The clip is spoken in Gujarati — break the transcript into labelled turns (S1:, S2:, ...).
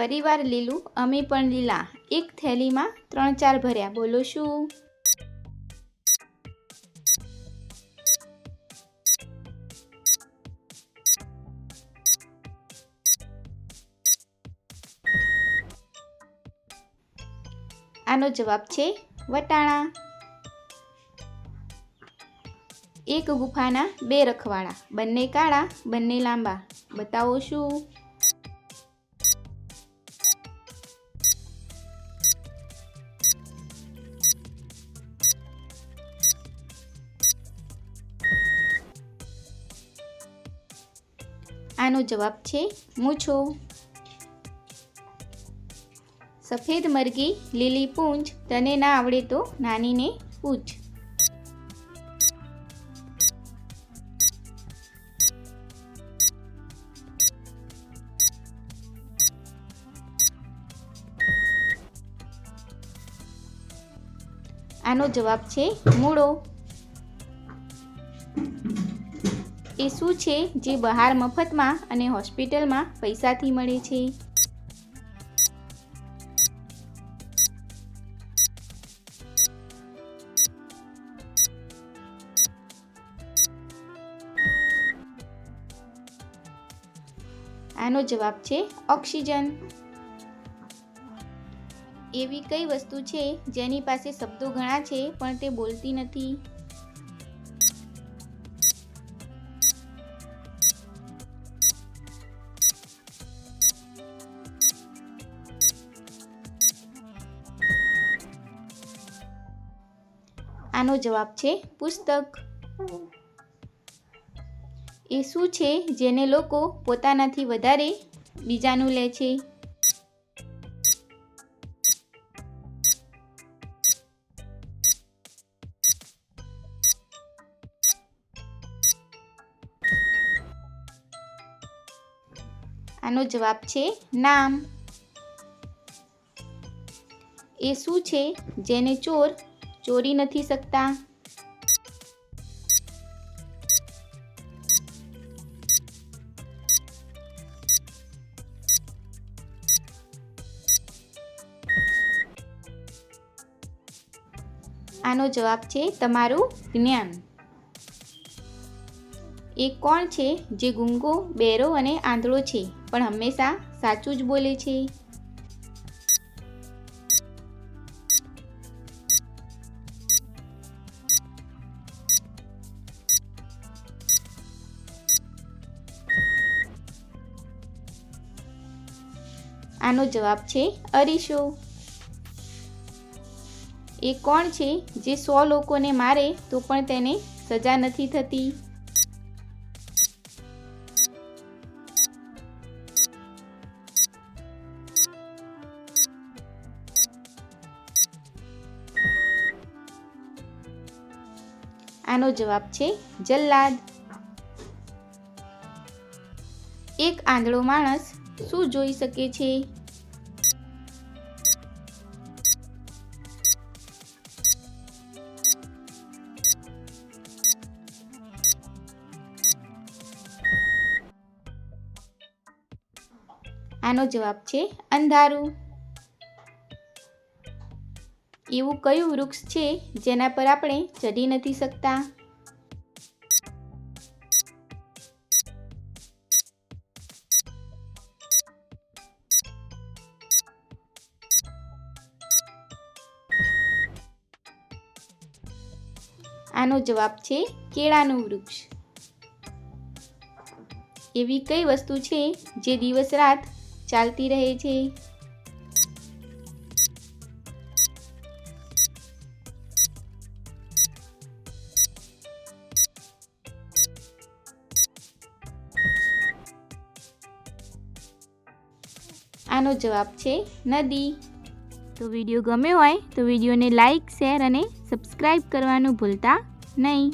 S1: પરિવાર લીલું, અમે પણ લીલા. એક થેલીમાં ત્રણ ચાર ભર્યા. બોલો શું? આનો જવાબ છે વટાણા. એક ગુફાના બે રખવાળા. બંને કાળા, બંને લાંબા. બતાવો શું? આનો જવાબ છે મૂછો સફેદ મરઘી, લીલી પૂંછ તને ના આવડે તો નાનીને પૂછ. આનો જવાબ છે, મૂળો. એ શું છે જે બહાર મફતમાં અને હોસ્પિટલમાં પૈસાથી મળે છે? આનો જવાબ છે ઓક્સિજન. એવી કઈ વસ્તુ છે જેની પાસે શબ્દો ઘણા છે પણ તે બોલતી નથી? આનો જવાબ છે પુસ્તક. એ શું છે જેને લોકો પોતાનાથી વધારે બીજાનું લે છે? આનો જવાબ છે નામ. એ શું છે જેને ચોર ચોરી નથી શકતા? આનો જવાબ છે તમારું જ્ઞાન. એ કોણ છે જે ગુંગો, બેરો અને આંધળો છે, પણ હંમેશા સાચું જ બોલે છે? આનો જવાબ છે અરીસો. એ કોણ છે જે સો લોકોને મારે તો પણ તેને સજા નથી થતી? આનો જવાબ છે જલ્લાદ. એક આંધળો માણસ શું જોઈ શકે છે? આનો જવાબ છે અંધારું. એવું કયું વૃક્ષ છે જેના પર આપણે ચડી નથી શકતા? આનો જવાબ છે કેળાનું વૃક્ષ. એવી કઈ વસ્તુ છે જે દિવસ રાત ચાલતી રહે છે? આનો જવાબ છે નદી. તો વીડિયો ગમ્યો હોય તો વિડીયોને લાઈક, શેર અને સબસ્ક્રાઈબ કરવાનું ભૂલતા નહીં.